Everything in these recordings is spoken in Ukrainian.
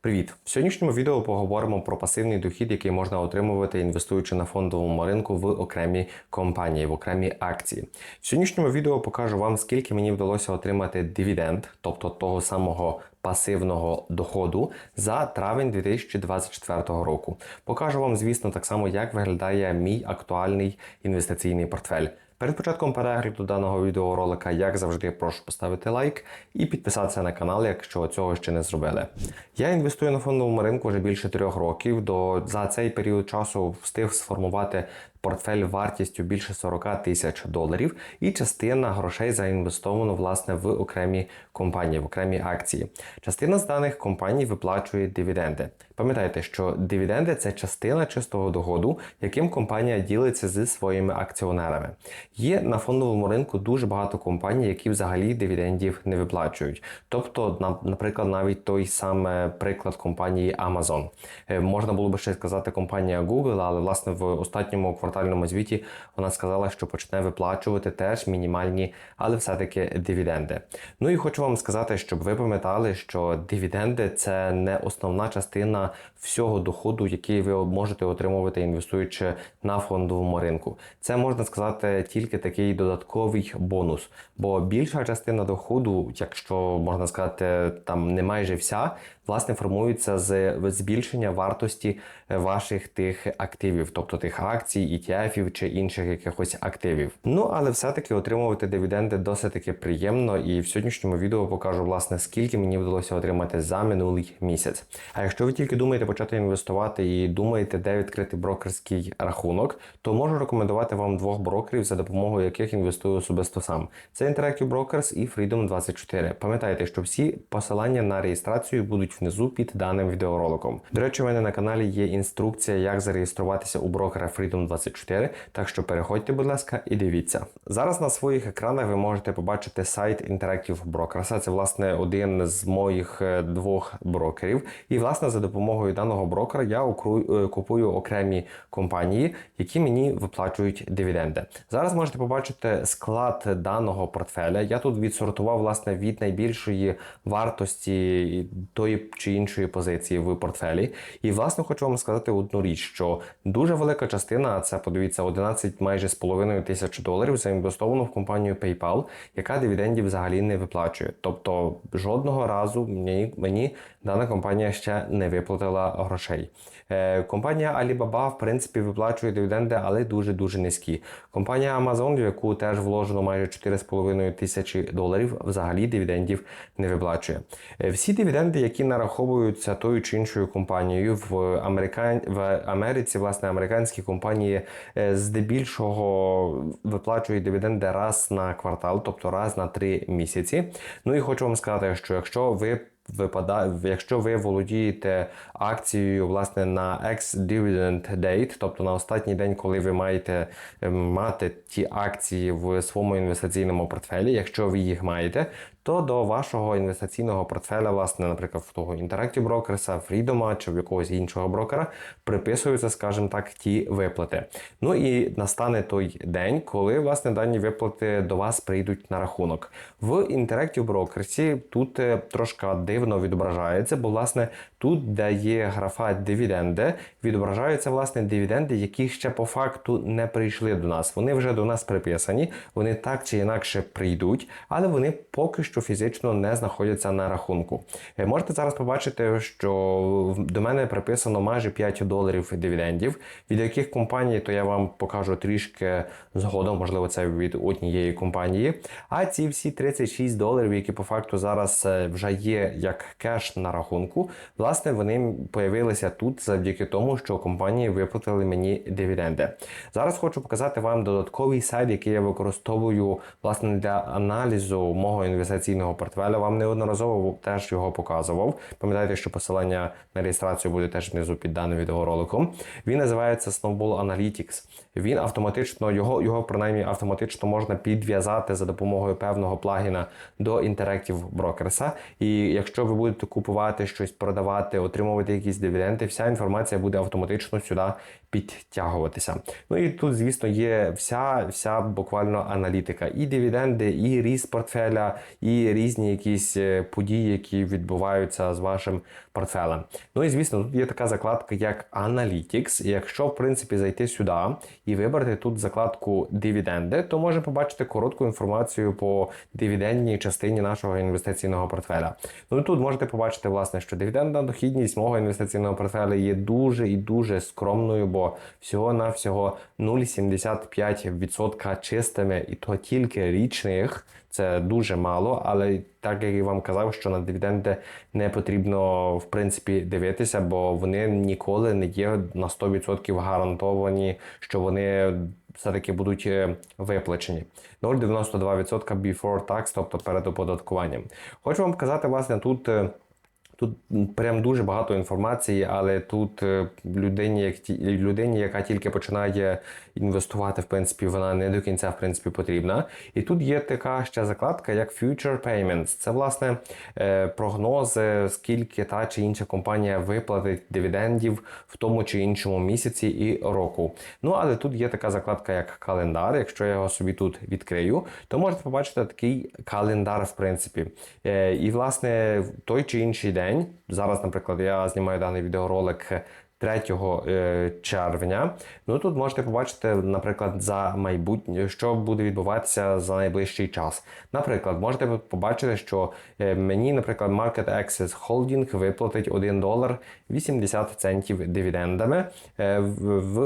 Привіт! В сьогоднішньому відео поговоримо про пасивний дохід, який можна отримувати, інвестуючи на фондовому ринку в окремі компанії, в окремі акції. В сьогоднішньому відео покажу вам, скільки мені вдалося отримати дивіденд, тобто того самого пасивного доходу за травень 2024 року. Покажу вам, звісно, так само, як виглядає мій актуальний інвестиційний портфель. Перед початком перегляду даного відеоролика, як завжди, прошу поставити лайк і підписатися на канал, якщо цього ще не зробили. Я інвестую на фондовому ринку вже більше трьох років. До за цей період часу встиг сформувати портфель вартістю більше 40 тисяч доларів, і частина грошей заінвестовано власне в окремі компанії, в окремі акції. Частина з даних компаній виплачує дивіденди. Пам'ятайте, що дивіденди це частина чистого доходу, яким компанія ділиться зі своїми акціонерами. Є на фондовому ринку дуже багато компаній, які взагалі дивідендів не виплачують. Тобто, наприклад, навіть той самий приклад компанії Amazon. Е, можна було би ще сказати компанія Google, але власне в останньому квартальному звіті вона сказала, що почне виплачувати теж мінімальні, але все-таки дивіденди. Ну і хочу вам сказати, щоб ви пам'ятали, що дивіденди це не основна частина всього доходу, який ви можете отримувати, інвестуючи на фондовому ринку. Це можна сказати тільки такий додатковий бонус. Бо більша частина доходу, якщо можна сказати, там не майже вся, власне формується з збільшення вартості ваших тих активів, тобто тих акцій, ETF чи інших якихось активів. Ну але все-таки отримувати дивіденди досить таки приємно, і в сьогоднішньому відео покажу власне скільки мені вдалося отримати за минулий місяць. А якщо ви тільки думаєте почати інвестувати і думаєте, де відкрити брокерський рахунок, то можу рекомендувати вам двох брокерів, за допомогою яких інвестую особисто сам. Це Interactive Brokers і Freedom24. Пам'ятайте, що всі посилання на реєстрацію будуть внизу під даним відеороликом. До речі, у мене на каналі є інструкція, як зареєструватися у брокера Freedom24, так що переходьте, будь ласка, і дивіться. Зараз на своїх екранах ви можете побачити сайт Interactive Brokers. Це власне один з моїх е, двох брокерів. І власне за допомогою даного брокера я е, купую окремі компанії, які мені виплачують дивіденди. Зараз можете побачити склад даного портфеля. Я тут відсортував власне від найбільшої вартості тої чи іншої позиції в портфелі. І власне хочу вам сказати одну річ, що дуже велика частина, це подивіться, 11 майже з половиною тисяч доларів заінвестовано в компанію PayPal, яка дивідендів взагалі не виплачує. Тобто жодного разу мені, мені дана компанія ще не виплатила грошей. Е, компанія Alibaba, в принципі, виплачує дивіденди, але дуже-дуже низькі. Компанія Amazon, в яку теж вложено майже 4,5 тисячі доларів, взагалі дивідендів не виплачує. Е, всі дивіденди, які нараховуються тою чи іншою компанією в Америка... в Америці, власне, американські компанії е, здебільшого виплачують дивіденди раз на квартал, тобто раз на три місяці. Ну і хочу вам сказати, що якщо ви випадає, якщо ви володієте акцією власне на ex-dividend date, тобто на останній день, коли ви маєте ем, мати ті акції в своєму інвестиційному портфелі, якщо ви їх маєте, то до вашого інвестиційного портфеля, власне, наприклад, в того Interactive Brokers, Freedom чи в якогось іншого брокера, приписуються, скажімо так, ті виплати. Ну і настане той день, коли власне дані виплати до вас прийдуть на рахунок. В Interactive Brokers тут е, трошки дивно відображається, бо власне тут, де є графа дивіденди, відображаються власне дивіденди, які ще по факту не прийшли до нас. Вони вже до нас приписані, вони так чи інакше прийдуть, але вони поки що фізично не знаходяться на рахунку. Е, можете зараз побачити, що до мене приписано майже 5 доларів дивідендів, від яких компаній, то я вам покажу трішки згодом, можливо, це від однієї компанії. А ці всі 36 доларів, які по факту зараз е, вже є як кеш на рахунку, власне, вони появилися тут завдяки тому, що компанії виплатили мені дивіденди. Зараз хочу показати вам додатковий сайт, який я використовую власне для аналізу мого інвестиційного портфеля. Вам неодноразово теж його показував. Пам'ятайте, що посилання на реєстрацію буде теж внизу під даним відеороликом. Він називається Snowball Analytics. Він автоматично, його, його принаймні автоматично можна підв'язати за допомогою певного плагіна до Interactive Brokers. І якщо ви будете купувати щось, продавати, отримувати якісь дивіденди, вся інформація буде автоматично сюди підтягуватися. Ну і тут, звісно, є вся вся буквально аналітика. І дивіденди, і ріст портфеля, і різні якісь е, події, які відбуваються з вашим портфелем. Ну і звісно, тут є така закладка, як Analytics. Якщо в принципі зайти сюди і вибрати тут закладку дивіденди, то можна побачити коротку інформацію по дивідендній частині нашого інвестиційного портфеля. Ну і тут можете побачити, власне, що дивідендна дохідність мого інвестиційного портфеля є дуже і дуже скромною, бо всього-навсього 0,75% чистими, і то тільки річних. Це дуже мало, але так як я вам казав, що на дивіденди не потрібно в принципі дивитися, бо вони ніколи не є на 100% гарантовані, що вони все-таки будуть е, виплачені. 0,92% before tax, тобто перед оподаткуванням. Хочу вам показати, власне, тут. Тут прям дуже багато інформації, але тут е, людині, як людині, яка тільки починає інвестувати, в принципі, вона не до кінця в принципі потрібна. І тут є така ще закладка, як Future Payments. Це власне е, прогнози, скільки та чи інша компанія виплатить дивідендів в тому чи іншому місяці і року. Ну але тут є така закладка, як календар. Якщо я його собі тут відкрию, то можете побачити такий календар, в принципі. Е, І власне той чи інший день. Зараз, наприклад, я знімаю даний відеоролик 3 е, червня. Ну тут можете побачити, наприклад, за майбутнє, що буде відбуватися за найближчий час. Наприклад, можете побачити, що е, мені, наприклад, Market Access Holding виплатить 1 долар 80 центів дивідендами е,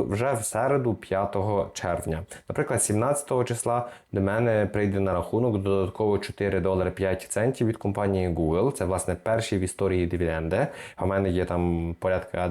вже в середу 5 червня. Наприклад, 17 числа до мене прийде на рахунок додатково 4 долари 5 центів від компанії Google. Це власне перші в історії дивіденди. А в мене є там порядка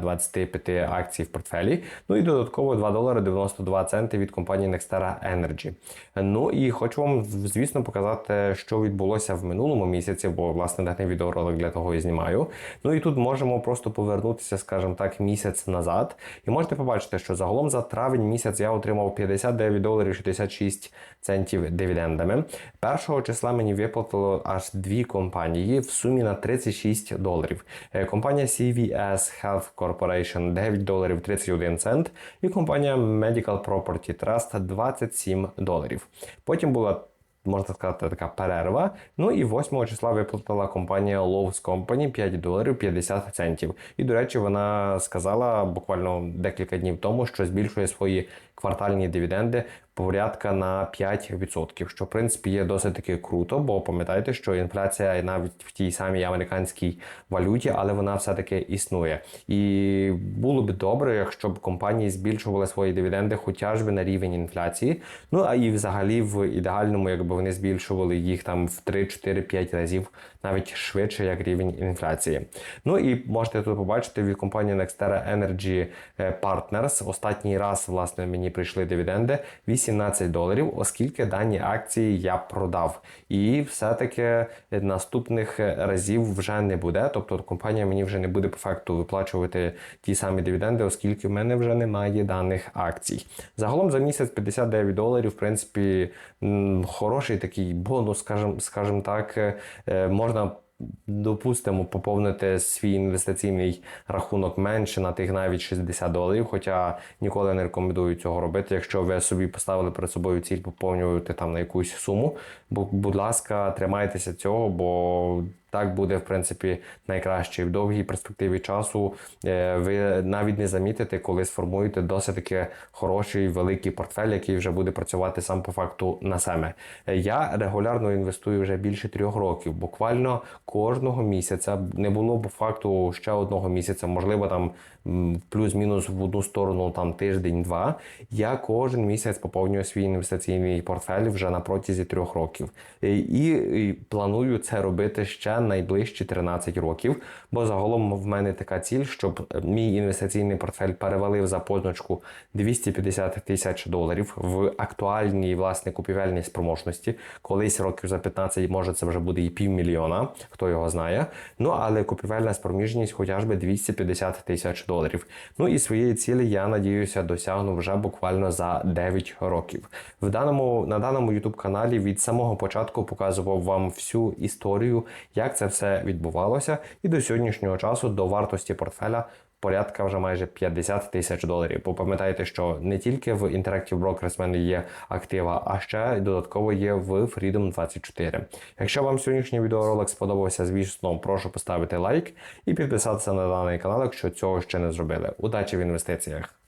25 акцій в портфелі. Ну і додатково 2 долари 92 центи від компанії Nextera Energy. Ну і хочу вам, звісно, показати, що відбулося в минулому місяці, бо власне даний відеоролик для того і знімаю. Ну і тут можемо просто повернутися, скажімо так, місяць назад. І можете побачити, що загалом за травень місяць я отримав 59 доларів 66 центів дивідендами. Першого числа мені виплатило аж дві компанії в сумі на 36 доларів. Е, Компанія CVS Health Corporation 9 доларів 31 цент і компанія Medical Property Trust 27 доларів. Потім була можна сказати, така перерва. Ну і 8 числа виплатила компанія Lowe's Company 5 доларів 50 центів. І, до речі, вона сказала буквально декілька днів тому, що збільшує свої квартальні дивіденди порядка на 5%, що в принципі є досить таки круто, бо пам'ятайте, що інфляція навіть в тій самій американській валюті, але вона все-таки існує. І було б добре, якщо б компанії збільшували свої дивіденди хоча б на рівень інфляції. Ну а і взагалі в ідеальному, якби вони збільшували їх там в 3, 4, 5 разів навіть швидше, як рівень інфляції. Ну і можете тут побачити від компанії Nextera Energy е, Partners. Останній раз, власне, мені прийшли дивіденди 18 доларів, оскільки дані акції я продав. І все-таки наступних разів вже не буде. Тобто компанія мені вже не буде по факту виплачувати ті самі дивіденди, оскільки в мене вже немає даних акцій. Загалом за місяць 59 доларів, в принципі, хороший такий бонус, скажімо скажем так, е, можна. Допустимо, поповнити свій інвестиційний рахунок менше на тих навіть 60 доларів, хоча ніколи не рекомендую цього робити. Якщо ви собі поставили перед собою ціль поповнювати там на якусь суму, бу- будь ласка, тримайтеся цього, бо так буде в принципі найкраще. В довгій перспективі часу е, ви навіть не замітите, коли сформуєте досить таки хороший великий портфель, який вже буде працювати сам по факту на себе. Е, Я регулярно інвестую вже більше трьох років. Буквально кожного місяця не було по факту ще одного місяця, можливо, там плюс-мінус в одну сторону там тиждень-два. Я кожен місяць поповнюю свій інвестиційний портфель вже на протязі трьох років. І, і планую це робити ще найближчі 13 років, бо загалом в мене така ціль, щоб мій інвестиційний портфель перевалив за позначку 250 тисяч доларів в актуальній власне купівельній спроможності. Колись років за 15 може це вже буде і півмільйона, хто його знає. Ну але купівельна спроміжність хоча б 250 тисяч доларів. Ну і своєї цілі я надіюся досягну вже буквально за 9 років. В даному на даному YouTube каналі від самого початку показував вам всю історію, як це все відбувалося, і до сьогоднішнього часу до вартості портфеля порядка вже майже 50 тисяч доларів. Бо пам'ятайте, що не тільки в Interactive Brokers в мене є актива, а ще додатково є в Freedom 24. Якщо вам сьогоднішній відеоролик сподобався, звісно, прошу поставити лайк і підписатися на даний канал, якщо цього ще не зробили. Удачі в інвестиціях!